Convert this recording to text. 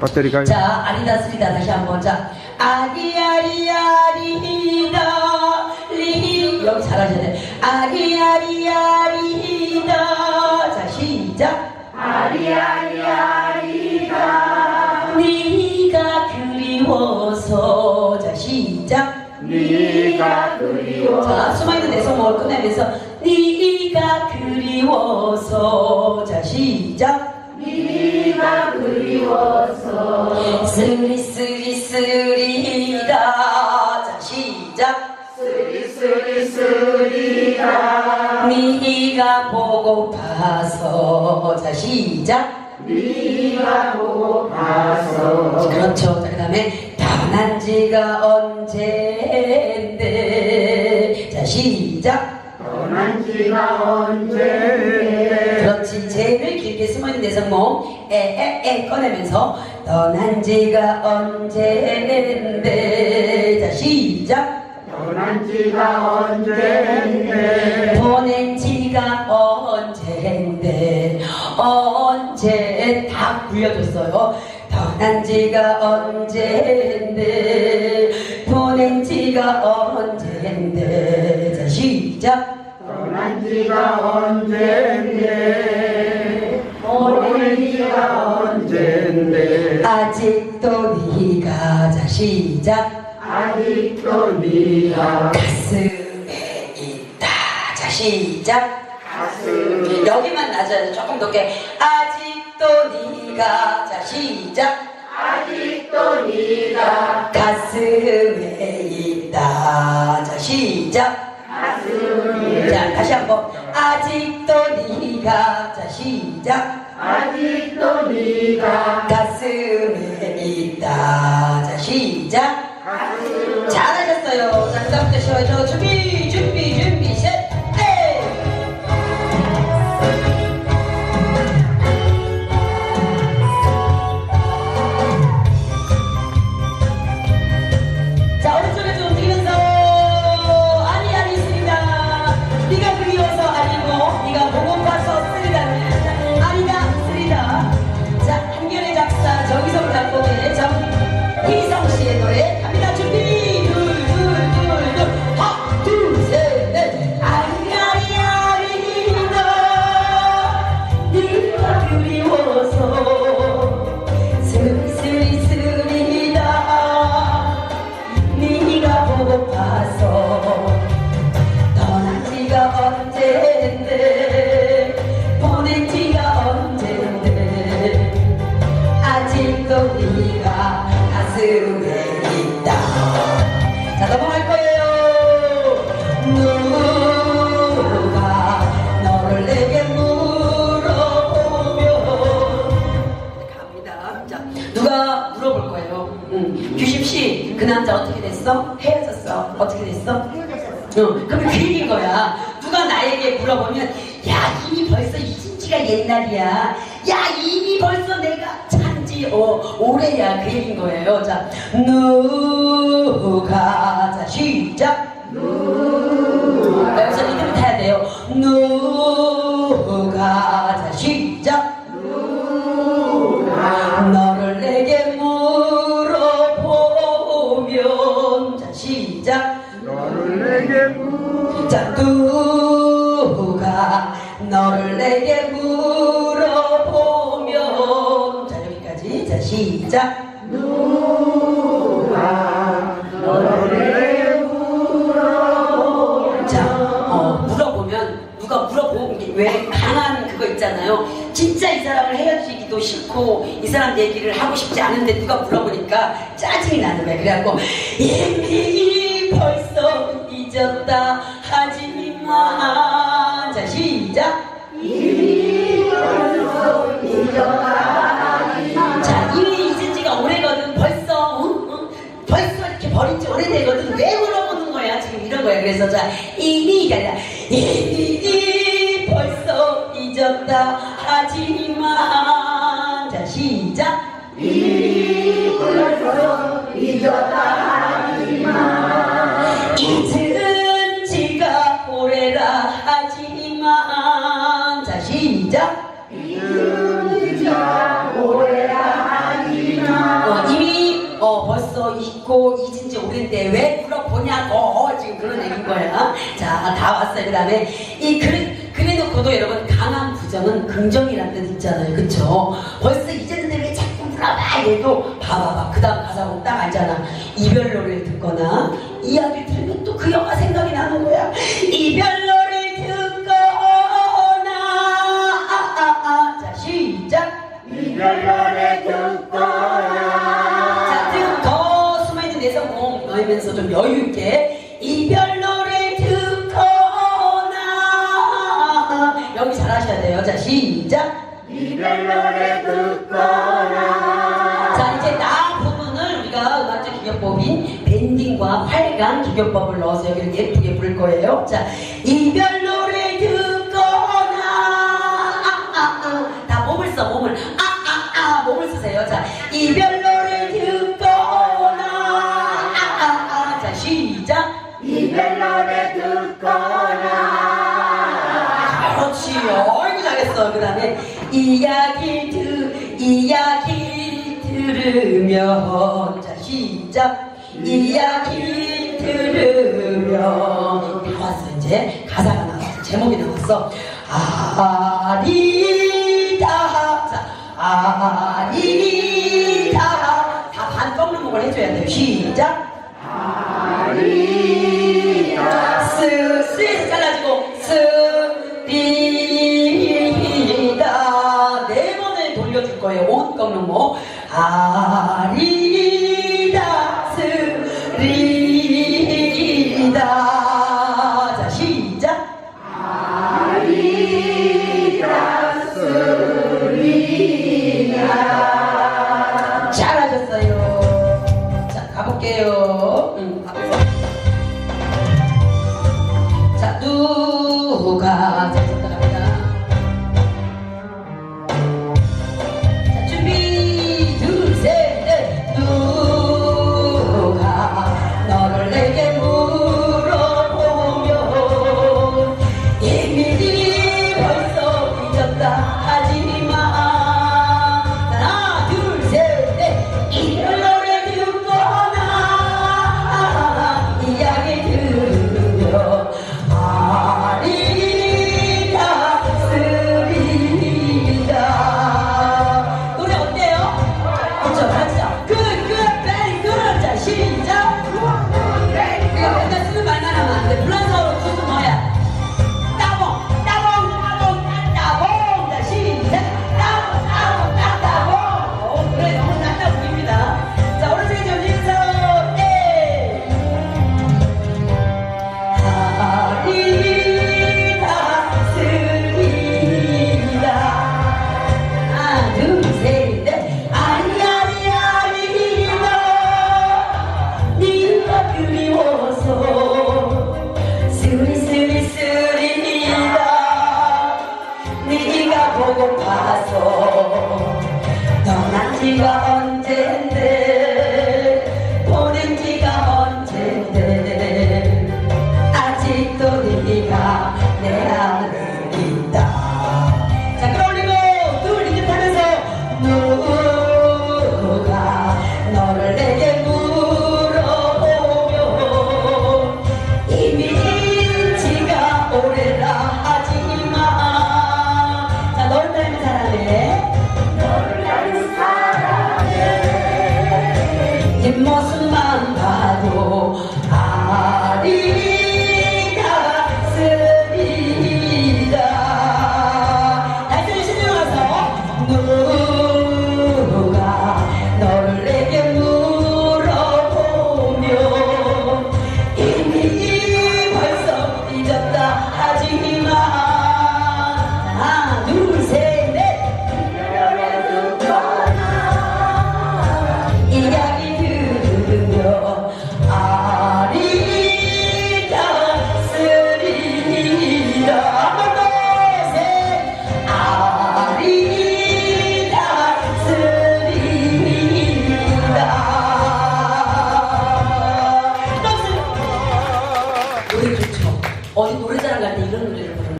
배터리가 자, 아리다스리다. 다시 한번. 자, 아리아리아리다 리 여기 잘하셔야 돼. 아리아리아리다 자, 시작. 아리아리아리다 네가 그리워서. 자, 시작. 네가 자, 숨어있는 내 손목을 꺼내면서? 네가 그리워서. 자, 시작. 쓰리 쓰리 쓰리다. 자 시작. 쓰리 쓰리 쓰리다. 네가 보고파서. 자 시작. 네가 보고파서. 그렇죠. 자 그다음에 떠난 지가 언제인데. 자 시작. 떠난 지가 언제 그렇지. 제일 길게 숨어있는 대성모 에에에 꺼내면서 떠난 지가 언제인데? 자 시작. 떠난 지가 언제인데? 보낸 지가 언제인데? 언제? 다 불려줬어요. 떠난 지가 언제인데? 보낸 지가 언제인데? 자 시작. 떠난 지가 언제인데 가 자. 시작. 아직도 네가 가슴에 있다. 자 시작. 가슴 여기만 낮아요 조금 높게 아직도 네가. 자 시작. 아직도 네가. 가슴에 있다. 자 시작. 가슴에 자 다시 한번. 아직도 네가. 자 시작. 아직도 네가. 가슴에 있다 자 시작 잘하셨어요. 자, 그다음부터 쉬워요. 준비, 남자 어떻게 됐어? 헤어졌어. 어떻게 됐어? 응. 그러면 그 얘기인 거야. 누가 나에게 물어보면, 야, 이미 벌써 잊은 지가 옛날이야. 야, 이미 벌써 내가 찬지 어, 오래야. 그 얘기인 거예요. 자, 누가, 자, 시작. 누가. 여기서 리듬 타야 돼요. 누가, 누가 너를 내게 물어보면. 자 여기까지. 자 시작. 너를 내게 자 어, 물어보면 누가 물어보는 게왜 강한 그거 있잖아요. 진짜 이 사람을 헤어지기도 싫고 이 사람 얘기를 하고 싶지 않은데 누가 물어보니까 짜증이 나는 거야. 그래갖고 이미 그래서 자 이미가 아니라. 이미 벌써 잊었다. 하지만 자 시작. 잊은 지가 오래라. 하지만 자 시작. 오래라 하지마 그런 얘기인 거야. 자, 다 왔어요. 그 다음에 이 그래, 그래 놓고도 여러분 강한 부정은 긍정이라는 뜻 있잖아요. 그쵸? 벌써 이제는 왜 자꾸 물어봐 얘도 봐봐봐. 그 다음 가사 보면 딱 알잖아. 이별 노래를 듣거나 이야기를 들으면 또 그 영화 생각이 나는 거야. 이별 노래를 듣거나 아, 아, 아. 자, 시작. 이별 노래 듣거나 자, 지금 더 숨어있는 내성 넣으면서 좀 여유있게 이별 노래 듣거나 여기 잘하셔야 돼요. 자, 시작. 이별 노래 듣거나 자, 이제 나 부분을 우리가 음악적 기교법인 밴딩과 활강 기교법을 넣어서 여기를 예쁘게 부를 거예요. 자, 이별 잘했어. 그 다음에 이야기 들 이야기 들으면 자 시작. 이야기 들으면 다 왔어 이제. 가사가 나왔어. 제목이 나왔어. 아리다 자 아리다 다반 꺾는 곡을 해줘야 돼요. 시작. 아리다 스, 스에서 잘라주고 스 거 너